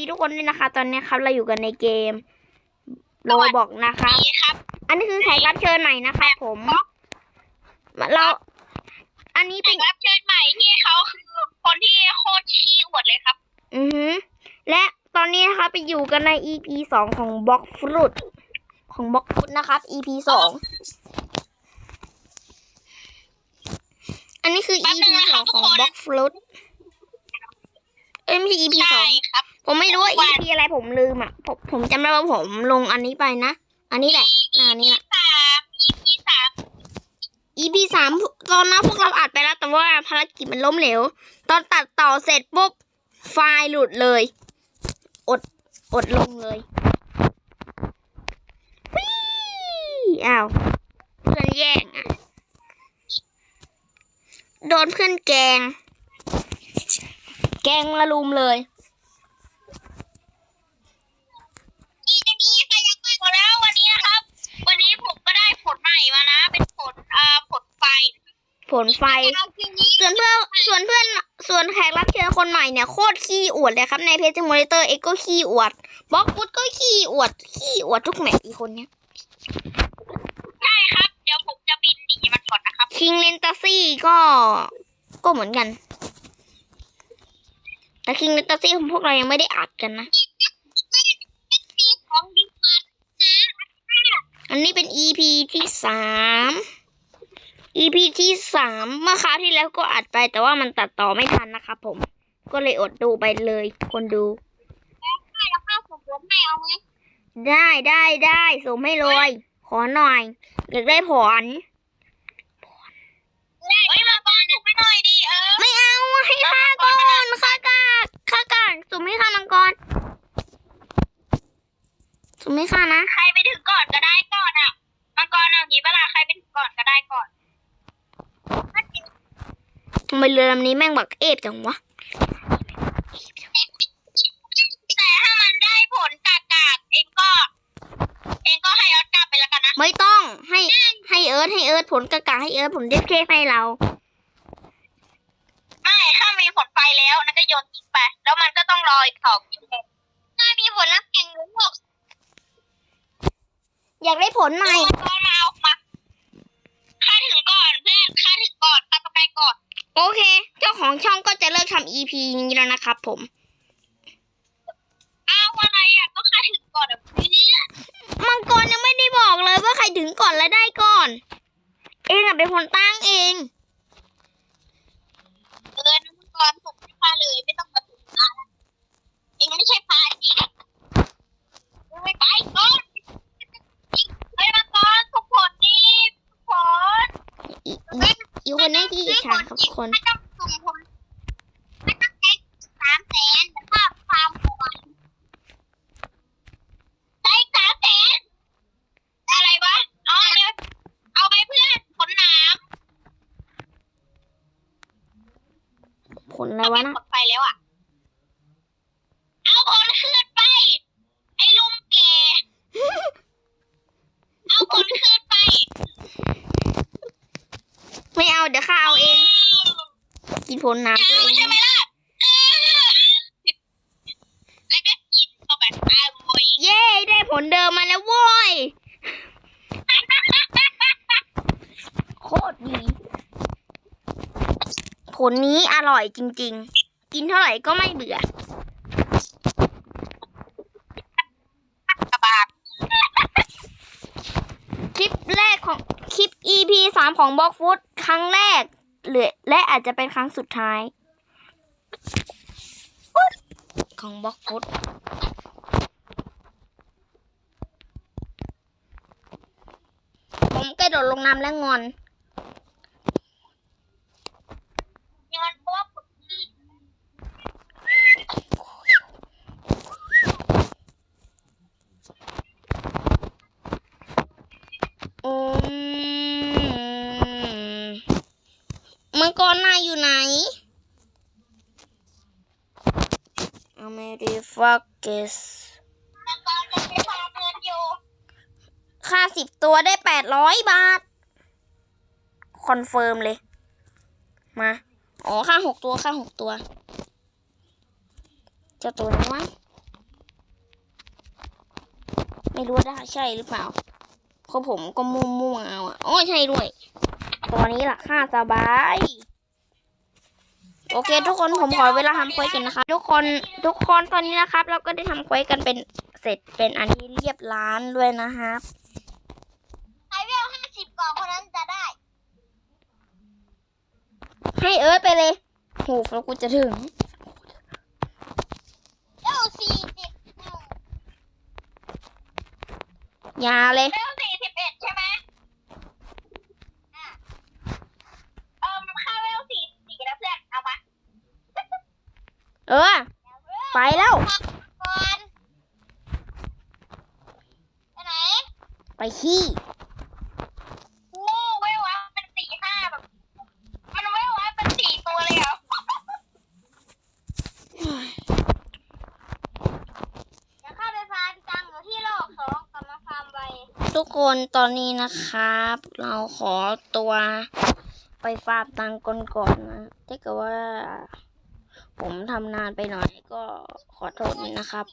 ดีทุกคนด้วยนะคะ ตอนนี้ครับเราอยู่กันในเกมโรบอกนะคะดีครับอันนี้คือแขกรับเชิญใหม่นะคะผมเราอันนี้แขเป็นกรับเชิญใหม่ที่เขาคือคนที่โคตรขี้อวดเลยครับ อือหือและตอนนี้นะคะไปอยู่กันใน EP สองของบล็อกฟรุตของบล็อกฟรุตนะครับ EP สองอันนี้คือแป๊บ EP นึงนะสครัอบงทุขกองคนบล็อกฟรุตเอ้ยไม่ใช่ EP สใช่องครับ ผมไม่รู้ว่าวัน EP อะไรผมลืมอะ ผมผมจำได้ว่าผมลงอันนี้ไปนะ อันนี้แหละอ่าอันนี้แหละสามยี่สิบสาม EP สามตอนนั้นพวกเราอัดไปแล้ว แต่ว่าภารกิจมันล้มเหลว ตอนตัดต่อเสร็จปุ๊บ ไฟล์หลุดเลย อด อดลงเลยฟิวอ้าวเพื่อนแย่งอะ โดนเพื่อนแกล้งแกล้งละลุมเลย นี่จะมีใครยังไม่หมดแล้ววันนี้นะครับ วันนี้ผมก็ได้ผลใหม่มานะ เป็นผลอ่าผลไฟ ผลไฟเอาคืนนี้ส่วนเพื่อนส่วนเพื่อนส่วนแขกรับเชิญคนใหม่เนี่ยโคตรขี้อวดเลยครับ ในเพจมอนิเตอร์เอ็กก็ขี้อวดบล็อกฟุตก็ขี้อวดขี้อวดทุกแมตช์อีกคนเนี้ยใช่ครับ เดี๋ยวผมจะบินหนีมันก่อนนะครับ คิงเลนตาซี่ก็ก็เหมือนกัน แต่คิงเลนตาซี่ของพวกเรายังไม่ได้อัดกันนะเป็นสีของดีมานะอันนี้เป็น EP ที่สาม EP ที่สามเมื่อคราวที่แล้วก็อัดไปแต่ว่ามันตัดต่อไม่ทันนะครับผม ก็เลยอดดูไปเลย คนดู ได้แล้วข้าวผมรถให้เอาไหมได้ได้ได้ส่งให้เลย ขอหน่อยอยากได้ผลเฮ้ยมาบ้านผมไปหน่อยดิเออไม่เอาให้ข้าก่อนข้ากากข้ากากสุ่มให้ข้ามังกรสุ่มให้ข้านะ ใครไปถึงก่อนก็ได้ก่อนอะมังกรเอาอย่างนี้เวลาใครไปถึงก่อนก็ได้ก่อน ทำ ไมเรือลำนี้แม่งบักเอฟจังวะ แต่ถ้ามันได้ผลกากากๆเองก็ เองก็ให้เอากลับไปแล้วกันนะไม่ต้องให้ให้เอิร์ธให้เอิร์ธผลกากาให้เอิร์ธผลเดฟเคให้เรา ไม่ถ้ามีผลไฟแล้วนั่นก็โยนทิ้งไป แล้วมันก็ต้องรออีกสองชั่วโมงถ้ามีผลน้ำแข็งหรือพวกอยากได้ผลใหม่ ก็มาเอามาข้าถึงก่อนเพื่อนข้าถึงก่อนข้าต้องไปก่อน โอเค เจ้าของช่องก็จะเลิกทำ EP นี้แล้วนะครับผม อ้าวอะไรอะก็ข้าถึงก่อนอะเพื่อนมังกรยังไม่ได้บอกเลยว่าใครถึงก่อนและได้ก่อน เองอะเป็นคนตั้งเอง เออน้ำก่อนผมไม่พาเลยไม่ต้องมาถึงข้าแล้วเองไม่ใช่พาจริงไม่ไปก่อนเฮ้ยมังกรทุกคนนี่ทุกคน อีอี อีคนนี้ที่อิจฉาครับทุกคนไม่ต้องสุ่มคนไม่ต้องใช้สามแสนแต่ถ้าฟาร์มหัวใช้สามแสนอะไรวะอ๋อเดี๋ยวเอาไปเพื่อนขนหนามผลอะไรเอาไปวะนะขนไปแล้วอะ เอาผลคืนไป ไอ้ลุงแกเอาผลคืนไป ไม่ เอาเดี๋ยวข้าเอาเอง กินผลน้ำตัวเองใช่ไหมล่ะเออแล้วก็กินเข้าไปอ้าวโวยเย้ได้ผลเดิมมาแล้วโว้ย โคตรดี ผลนี้อร่อยจริง ๆ กินเท่าไหร่ก็ไม่เบื่อ กระบาดคลิปแรกของคลิป EP สามของบล็อกฟุตค รั้งแรกหรือและอาจจะเป็นครั้งสุดท้าย ของบล็อกฟุตผมกระโดดลงน้ำและงอน ยังมันเพราะว่าผลที่ อืมมัง กรนายอยู่ไหน อเมริฟักเกสมังกรมันไปพาเงินอยู่ค่าสิบตัวได้แปดร้อยบาท คอนเฟิร์มเลย มา อ๋อ ค่าหกตัว ค่าหกตัวจ้าตัวนี้วะ ไม่รู้ได้ใช่หรือเปล่าเพราะผมก็มั่วๆเอาอะอ๋อใช่ด้วย ตัวนี้ล่ะค่าสบาย โอเค ทุกคนผมขอเวลาทำเควสกันนะคะทุกคนทุกคนตอนนี้นะครับ เราก็ได้ทำเควสกันเป็นเสร็จเป็นอันที่เรียบร้านด้วยนะครับใครเวลห้าสิบก่อนคนนั้นจะได้ ให้เอิร์ธไปเลยโหแล้วกูจะถึงเวลสี่สิบยาวเลย เวลสี่สิบเอ็ดใช่ไหมอะเออมันค่าเวลสี่สี่แล้วเพื่อนเอาปะ เออ ไปแล้ว ก่อนไปไหนไปขี้โอ้เวลวับเป็นสี่ห้าแบบ มันเวลวับเป็นสี่ตัวเลยเหรอเดี๋ยวเข้าไปฟาร์มตังค์อยู่ที่โลกสองกลับมาฟาร์มไวทุกคนตอนนี้นะครับ เราขอตัวไปฟาร์มตังค์ก่อนก่อนนะถ้าเกิดว่า ผมทำนานไปหน่อยก็ขอโทษนะครับ